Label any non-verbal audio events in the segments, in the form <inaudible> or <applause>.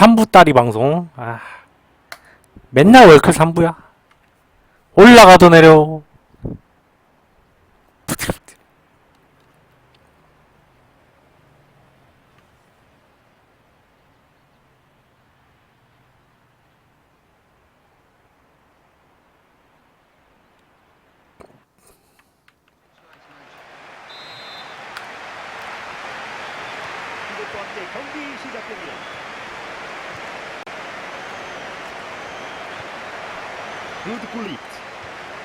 3부 딸이 방송. 아. 맨날 월클 3부야. 올라가도 내려. 이것과 함께 경기 시작됩니다. 루드 굴릿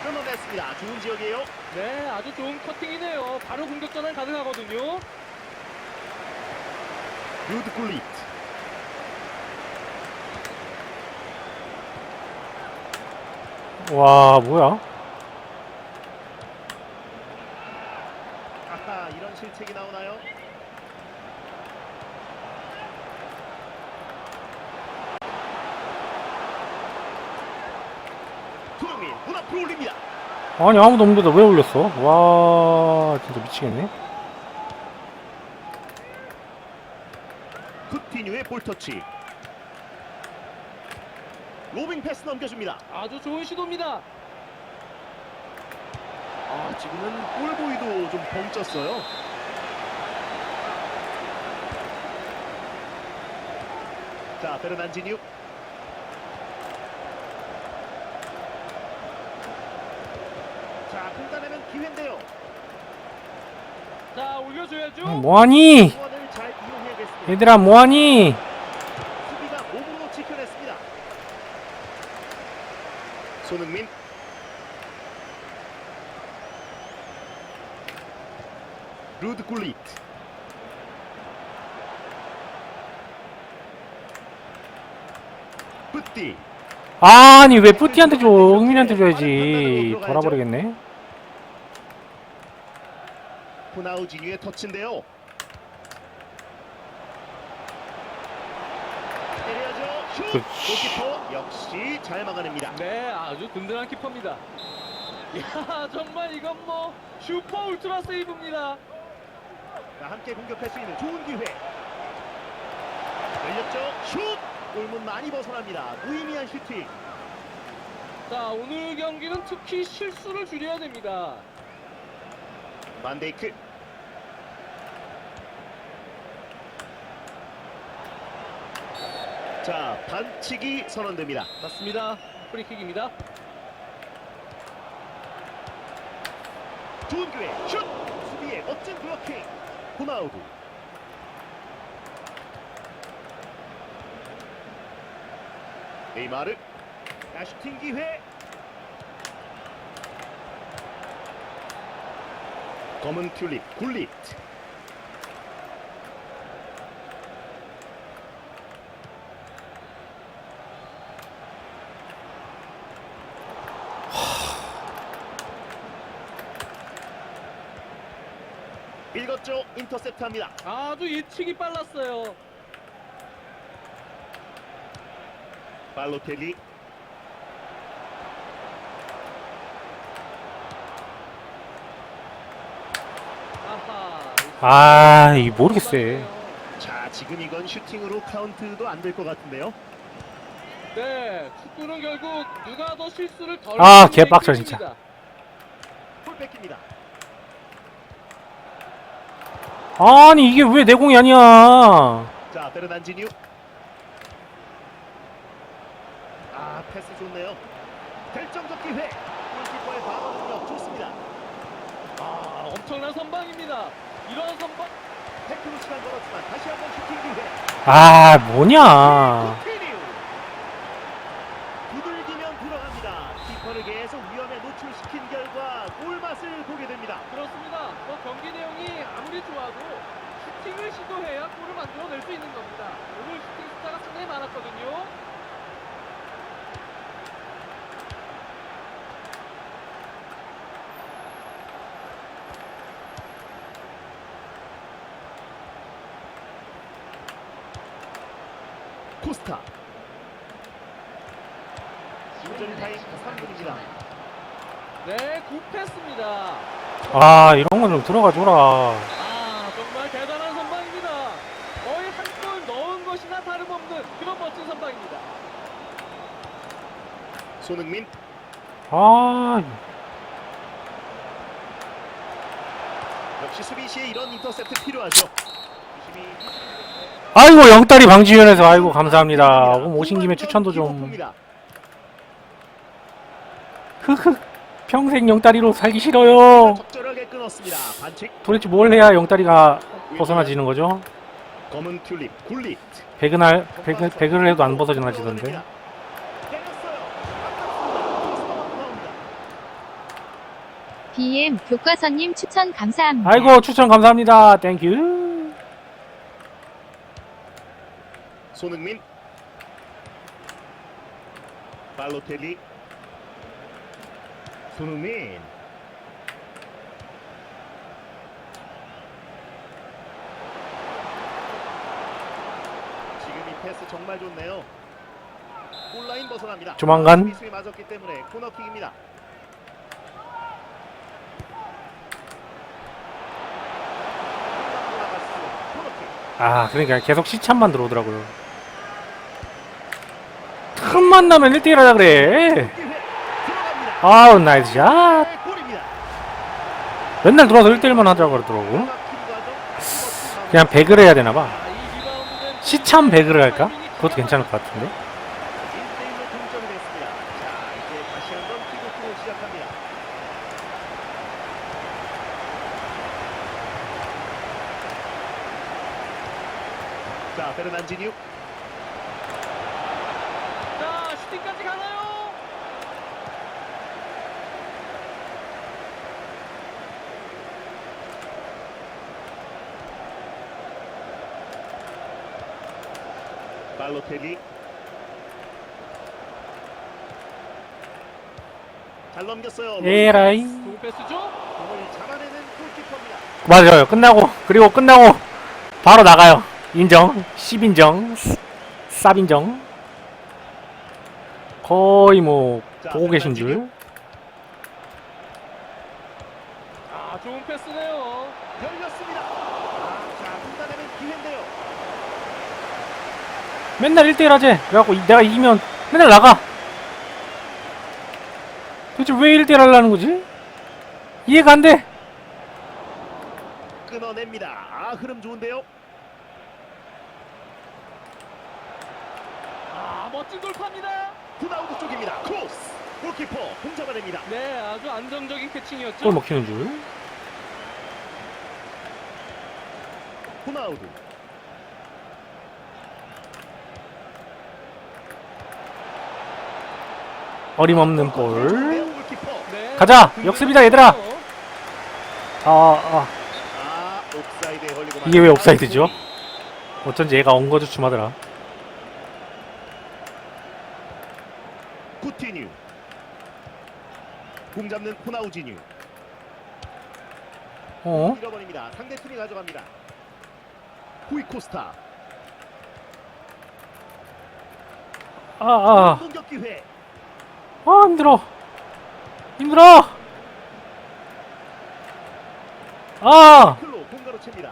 끊어냈습니다. 좋은 지역이에요. 네, 아주 좋은 커팅이네요. 바로 공격 전환 가능하거든요. 루드 굴릿 와, 뭐야? 아하 이런 실책이 나오나요? 손흥민 문 앞으로 올립니다. 아니, 아무도 없는데 왜 올렸어? 와, 진짜 미치겠네. 쿠티뉴의 볼터치 로빙 패스 넘겨줍니다. 아주 좋은 시도입니다. 아 지금은 볼보이도 좀 벙쪘어요. 자 베르난지뉴 자 공간에는 기회인데요. 자, 올려줘야죠. 어, 뭐하니? 공간을 잘 이용해야겠습니다. 얘들아, 뭐하니? 수비가 몸으로 지켜냈습니다. 손흥민 루드 굴릿 뿌띠 아니, 왜 뿌띠한테 줘? 흥민이한테 줘야지. 돌아버리겠네. 호나우지뉴의 터치인데요. 때려야죠. 슛! 그렇지. 골키퍼 역시 잘 막아냅니다. 네, 아주 든든한 키퍼입니다. <laughs> 야, 정말 이건 뭐 슈퍼 울트라 세이브입니다. 자, 함께 공격할 수 있는 좋은 기회. 열렸죠. 슛! 골문 많이 벗어납니다. 무의미한 슈팅. 자, 오늘 경기는 특히 실수를 줄여야 됩니다. 반데이크. 자, 반칙이 선언됩니다. 맞습니다. 프리킥입니다. 좋은 기회. 슛! 수비의 멋진 블로킹. 호나우두. 네이마르. 자, 슈팅 기회. 검은 튤립 굴릿. 읽었죠? 인터셉트합니다. 아주 예측이 빨랐어요. 발로텔리. 아하. 아, 이 모르겠어요. 자, 지금 이건 슈팅으로 카운트도 안 될 것 같은데요. 네, 축구는 결국 누가 더 실수를 덜 아, 하느냐의 개빡쳐. 진짜. 볼 뺏깁니다. 아니, 이게 왜 내 공이 아니야? 자, 베르 난지뉴. 아, 패스 좋네요. 결정적 기회. 골키퍼의 방어 능력 좋습니다. 아, 엄청난 선방입니다. 이런 선방 태클로 시간 걸었지만 다시 한번 슈팅 기회. 아, 뭐냐. 두들기면 들어갑니다. 키퍼를 계속 위험에 노출시킨 결과 골맛을 보게 됩니다. 뭐 경기 내용이 아무리 좋아도 슈팅을 시도해야 골을 만들어낼 수 있는 겁니다. 오늘 슈팅 숫자가 상당히 많았거든요. 코스타. 인전 타임 3분입니다. 네, 굿패스입니다. 아, 이런 건 좀 들어가 줘라. 아, 정말 대단한 선방입니다. 거의 한 골 넣은 것이나 다름없는 그런 멋진 손흥민 아 역시 수비 시에 이런 인터셉트 필요하죠. 아이고 영다리 방지위원회에서 아이고 감사합니다 그럼 오신 김에 추천도 좀. 흐흐 평생 영다리로 살기 싫어요 적절하게 끊었습니다. 반칙. 도대체 뭘 해야 영다리가 벗어나지는 거죠? 검은 튤립 굴릿. 배그날 배그, 배그를 해도 안 벗어나지던데 때렸어요. 아깝습니다. 나옵니다. BM 교과서님 추천 감사합니다. 아이고 추천 감사합니다. 땡큐 손흥민. 발로텔리. 손흥민. 지금 이 패스 정말 좋네요. 골라인 벗어납니다. 조만간. 수비수에 맞았기 때문에 코너킥입니다 코너킥 아 그러니까 계속 시참만 들어오더라고요. 틈만 나면 1대1 하자 그래. 아우 나이스 샷. 맨날 들어와서 1대1만 하자고 그러더라고. 그냥 배그를 해야 되나봐. 시참 배그를 할까? 그것도 괜찮을 것 같은데 1대1로 동점이 됐습니다. 자, 시작합니다. 자, 슈팅까지 가나요? 발로텔리 잘 넘겼어요. 에라이 좋은 패스죠? 공을 잡아내는 골키퍼입니다. 맞아요 끝나고 그리고 끝나고 바로 나가요 인정 10인정 쌉인정 거의 뭐 자, 보고 계신 줄. 아 좋은 패스네요. 열렸습니다. 아, 자, 분단하는 기회인데요. 맨날 1대1 하재 그래갖고 이- 내가 이기면 맨날 나가 도대체 왜 1대1 하려는 거지? 이해가 안돼 끊어냅니다. 아, 흐름 좋은데요. 아 멋진 돌파입니다. 후나우드 쪽입니다. 크로스. 골키퍼 공 잡아냅니다. 네 아주 안정적인 캐칭이었죠. 골 먹히는 줄 후나우드. 어림없는 골 골키퍼. 네, 가자! 든든한 역습이다, 얘들아! 아, 아 아, 옵사이드에 걸리고 이게 왜. 옵사이드죠? 어쩐지 얘가 엉거주춤하더라 쿠티뉴. 공 잡는 호나우지뉴. 어? 잃어버립니다. 상대 팀이 가져갑니다. 후이 코스타. 아, 아, 공격 기회. 아 힘들어 힘들어 아 클로 공가로 챕니다.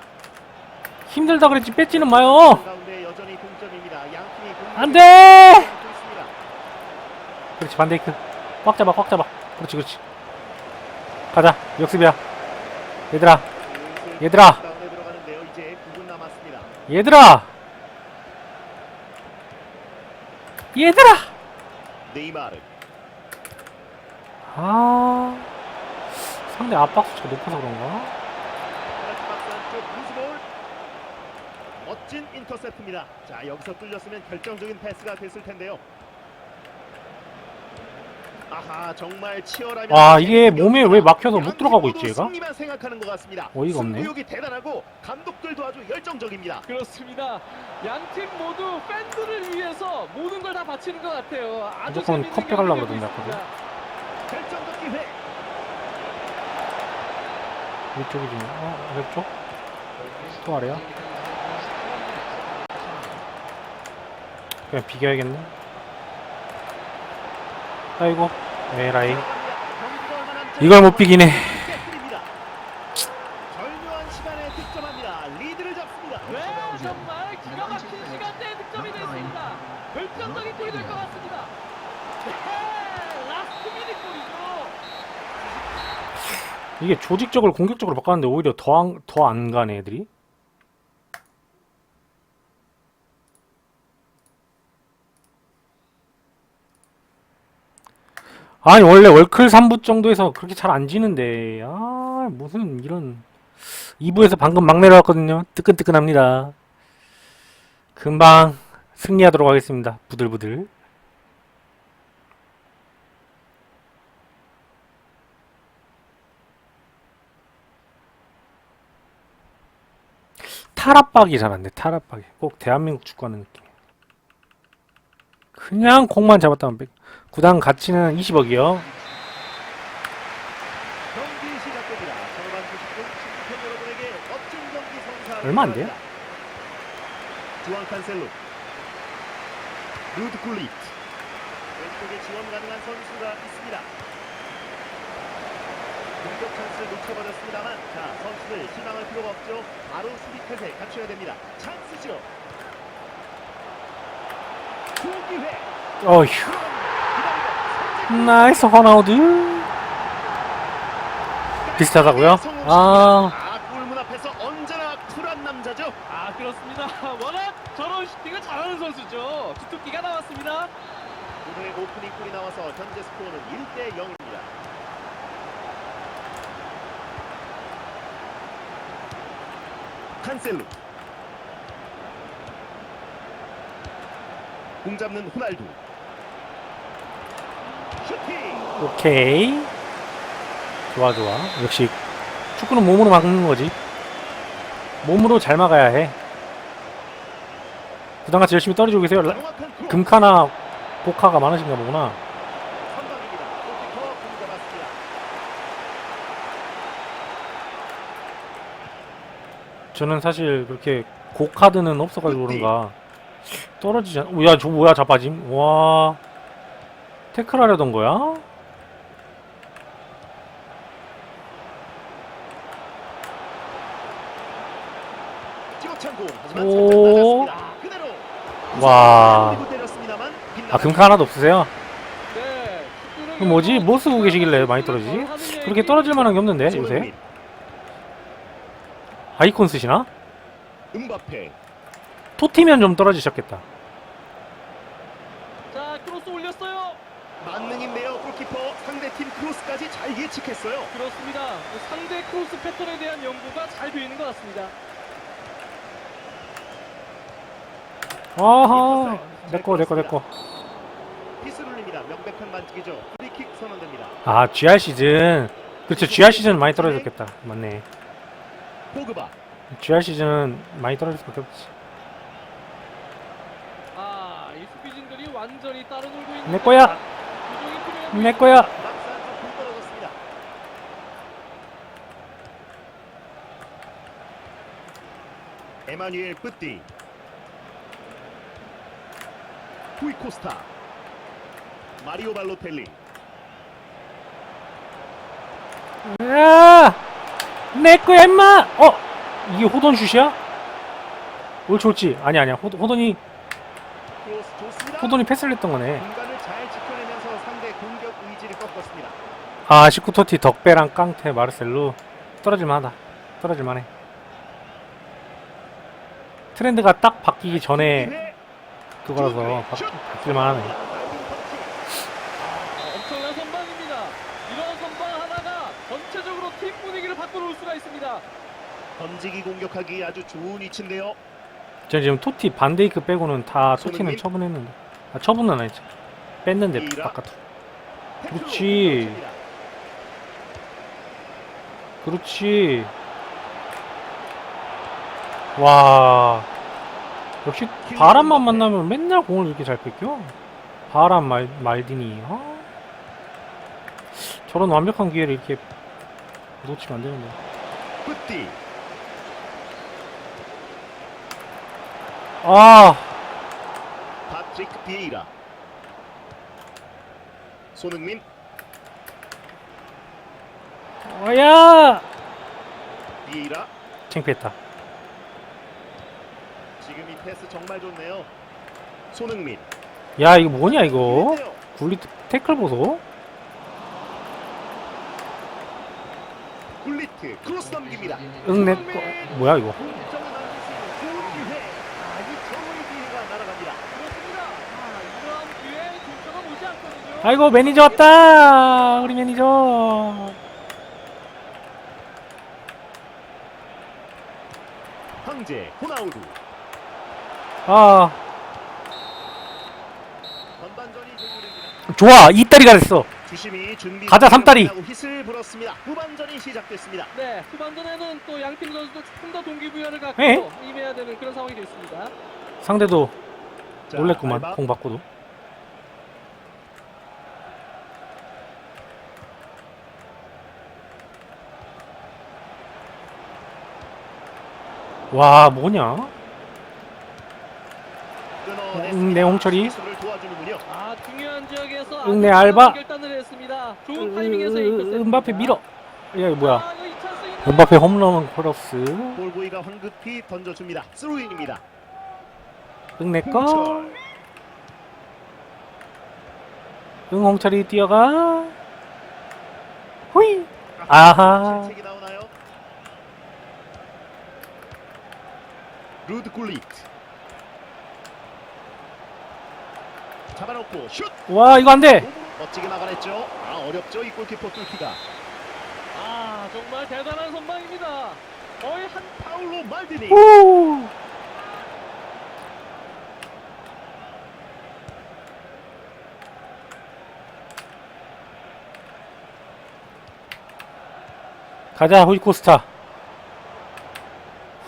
힘들다 그랬지 뺏지는 마요 가운데 여전히 동점입니다. 양 팀이 공격에 안돼 앞서고 있습니다. 그렇지 반데이크 꽉 잡아 꽉 잡아 그렇지 그렇지 가자 역습이야 얘들아 얘들아. 다운에 들어가는데요. 이제 9분 남았습니다. 얘들아 얘들아 네이마르. 아 상대 압박수가 높아서 그런가. 멋진 인터셉트입니다. 자 여기서 뚫렸으면 결정적인 패스가 됐을 텐데요. 아하 정말 치열하면 아, 이게 몸에 왜 막혀서 못 들어가고 있지, 얘가? 승리만 생각하는 것 같습니다. 어이가 없네. 승부욕이 대단하고 감독들도 아주 열정적입니다. 그렇습니다. 양 팀 모두 팬들을 위해서 모든 걸 다 바치는 것 같아요. 아주 무조건 재밌는 경기가 되고 그러던데, 있습니다. 결정적 기회. 이쪽이지 어 왼쪽 또 아래야 그냥 비겨야겠네 아이고 에라이 얼마 남지 이걸 못 비기네. 네, 정말 기가 막힌 시간대에 득점이 됐습니다. 결정적인 골이 될것 같습니다. 네. 이게 조직적으로 공격적으로 바꿨는데 오히려 더 안 가네 애들이. 아니 원래 월클 3부 정도에서 그렇게 잘 안 지는데. 아 무슨 이런. 2부에서 방금 막 내려왔거든요. 뜨끈뜨끈합니다. 금방 승리하도록 하겠습니다. 부들부들. 탈압박이 잘 안돼 탈압박이. 꼭 대한민국 축구하는 느낌 그냥 공만 잡았다면 백 구단 가치는 20억이요 경기 시작됩니다. 전반 90분 시청자 여러분에게 멋진 경기 선사를 얼마 안 돼요? 주앙 칸셀로 루드 굴리트 왼쪽에 지원 가능한 선수가 있습니다. 공격 찬스를 놓쳐버렸습니다만 자 선수들 실망할 필요가 없죠. 바로 수비 태세 갖춰야 됩니다. 찬스죠. 어휴 나이스 호나우드 비슷하다고요? 아 아, 골문 앞에서 언제나 쿨한 남자죠. 아 그렇습니다. <laughs> 워낙 저런 슈팅을 잘하는 선수죠. 주특기가 나왔습니다. 오늘 오프닝 골이 나와서 현재 스코어는 1대 0입니다. 칸셀루 공 잡는 호날두. 슈팅! 오케이. 좋아 좋아. 역시 축구는 몸으로 막는 거지. 몸으로 잘 막아야 해. 부담같이 열심히 떨어지고 계세요. 라- 정확한 크로스. 금카나 고카가 많으신가 보구나. 선방입니다. 골키퍼 공 잡았습니다. 저는 사실 그렇게 고카드는 없어가지고 그런가 떨어지지 않... 오, 야, 저 뭐야 자빠짐 와 태클 하려던 거야? 오. 와. 아. 금카 하나도 없으세요? 네. 그럼 뭐지? 뭐 쓰고 계시길래 많이 떨어지지? 그렇게 떨어질 만한 게 없는데 요새? 아이콘 쓰시나? 토티면 좀 떨어지셨겠다. 자 크로스 올렸어요. 만능인데요 골키퍼 상대팀 크로스까지 잘 예측했어요. 그렇습니다. 상대 크로스 패턴에 대한 연구가 잘 되어 있는 것 같습니다. 아하. 내꺼 내꺼 내꺼 피스룰입니다. 명백한 만직이죠. 프리킥 선언됩니다. 아 GR 시즌. 그렇죠. GR 시즌 많이 떨어졌겠다. 맞네. 포그바. GR 시즌은 많이 떨어질 수밖에 없지 아, 이 수비진들이 완전히 따로 놀고 있는 내 거야. 내 거야. 에마뉴엘 뿌띠. 후이 코스타. 마리오 발로텔리. 야! 내 거야 임마! 어? 이게 호돈 슛이야? 옳지 옳지? 아니 아니야. 호, 호돈이 호돈이 패스를 했던 거네 공간을 잘 지켜내면서 상대 공격 의지를 꺾었습니다 아 시쿠토티 덕배랑 깡테 마르셀로 떨어질만 하다 떨어질만 해 트렌드가 딱 바뀌기 전에 그거라서 바, 슛! 바뀔만 하네 다이빙 터치. 엄청난 선방입니다. 이런 선방 하나가 전체적으로 팀 분위기를 바꿔놓을 수가 있습니다. 던지기 공격하기 아주 좋은 위치인데요 저 지금 토티 반데이크 빼고는 다 토티는? 처분했는데. 아 처분은 안 했지 뺐는데. 바깥으로. 그렇지. 그렇지. 와. 역시 바람만 만나면 맨날 공을 이렇게 잘 뺏겨? 바람 말, 말디니 아. 저런 완벽한 기회를 이렇게 놓치면 안 되는데 아. 파트릭 비에이라. 손흥민. 어야. 비에이라. 창피했다. 지금 이 패스 정말 좋네요. 손흥민. 야 이거 뭐냐 이거? 굴리 태클 보소. 굴리트 크로스 넘깁니다. 응내 뭐야 이거? 아이고, 매니저 왔다! 우리 매니저. 황제 호나우두 아, 전반전이 종료됩니다. 좋아. 이따리가 됐어. 주심이 준비 가자, 삼다리. 휘슬 불었습니다. 후반전이 시작됐습니다. 네, 후반전에는 또 양팀 선수도 조금 더 동기부여를 갖고 에? 임해야 되는 그런 상황이 됐습니다. 상대도 자, 놀랬구만. 공 받고도. 와, 뭐냐? 끊어냈습니다. 응, 내 홍철이. 도와주는군요. 아, 중요한 지역에서 응, 내 아주 알바. 빠른 결단을 했습니다. 좋은 타이밍에서 으, 음바페 밀어. 야, 이거 뭐야? 아, 찬스? 음바페 홈런 크로스. 볼보이가 황급히 던져줍니다. 스루인입니다. 응, 내 거. 홍철. 응, 홍철이 뛰어가. 호이. 아하. 실책이 나오나요? 루드 굴리트 잡아놓고 슛 와, 이거 안 돼. 멋지게 막아냈죠. 아 어렵죠 이 골키퍼 뚫기가. 아, 정말 대단한 선방입니다. 거의 한 파울로 말디니 오. 가자 후이코스타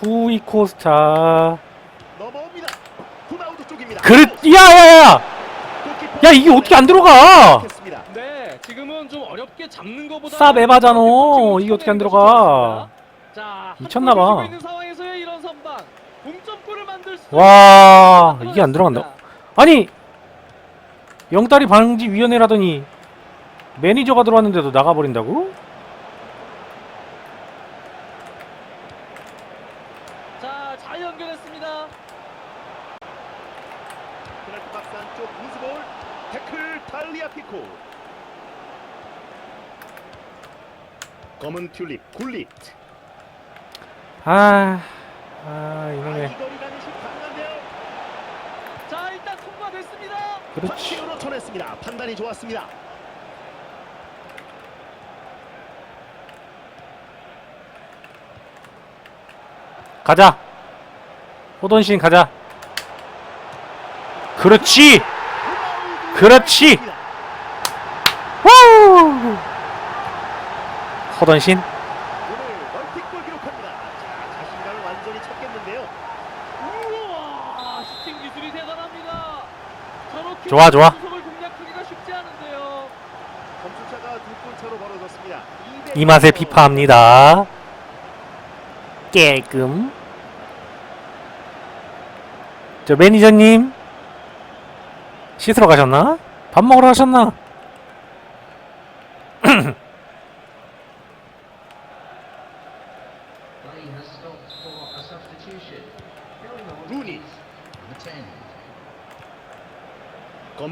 후이 코스타 넘어옵니다. 후나우드 쪽입니다. 그릇 야야야 야 이게 어떻게 안 들어가. 네, 지금은 좀 어렵게 잡는 것보다 쌉 에바잖아. 이게 어떻게 안 들어가. 자, 미쳤나 봐. 와 이게 안 들어간다 아니 영다리 방지 위원회라더니 매니저가 들어왔는데도 나가버린다고? 자, 잘 연결했습니다. 페널티 박스 안쪽 무즈볼 태클 탈리아 피코 검은 튤립 굴릿. 아, 아 아, 이놈의 이슛 자, 일단 통과됐습니다. 그렇지. 쳐냈습니다. 판단이 좋았습니다. 가자. 호돈신 가자. 그렇지. 그렇지. 후 저렇게 좋아, 좋아. 이 맛에 비파합니다 깨끔 저 매니저님 씻으러 가셨나? 밥 먹으러 가셨나? <clears throat>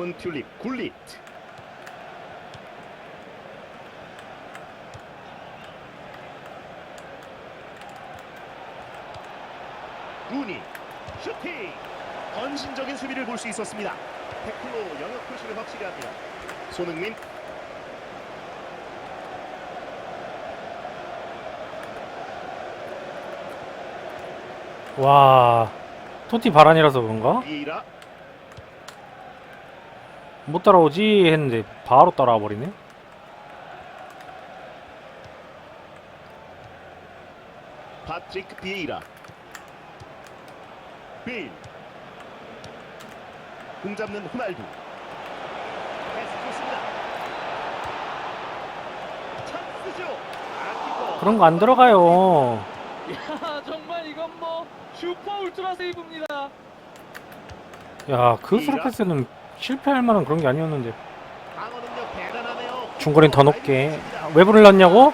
검은 튤립 굴릿. 루니 슈팅! 헌신적인 수비를 볼 수 있었습니다. 태클로 영역 표시를 확실히 합니다. 손흥민. 와 토티 바란이라서 그런가? 비에이라 못 따라오지? 했는데 바로 따라와 버리네. 파트릭 비에이라 빌 공 잡는 호날두. 찬스죠. 아, 키퍼. 그런 거 안 들어가요. 야, 정말 이건 뭐 슈퍼 울트라 세이브입니다. 야 그 스루 패스는 실패할 만한 그런 게 아니었는데. 중거리는 더 높게 왜 불렀냐고?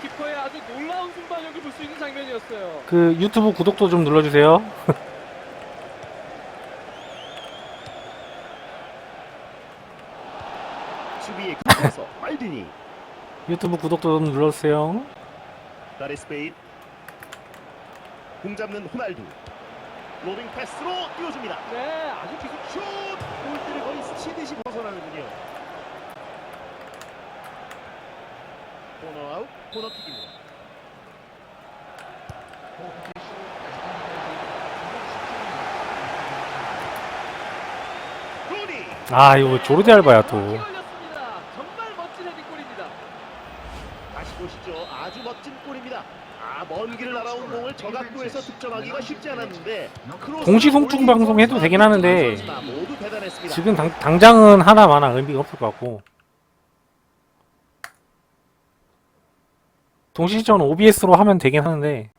장면이었어요. 그 유튜브 구독도 좀 눌러주세요. <laughs> 유튜브 구독도 좀 눌러주세요. 공 잡는 호날두. 로빙 패스로 띄워줍니다. 네, 아주 기술 스치듯이 벗어나는군요. 코너 아웃 코너킥입니다. 아 이거 조르디 알바야 또. 정말 멋진 헤딩골입니다. 다시 보시죠. 아주 멋진 골입니다. 아 먼 길을 날아온 공을 저 각도에서 득점하기가 쉽지 않았는데 동시 송충 방송 해도 되긴 하는데 선수다. 모두 대단했습니다. 지금 당, 당장은 하나마나 의미가 없을 것 같고. 동시 시청은 OBS로 하면 되긴 하는데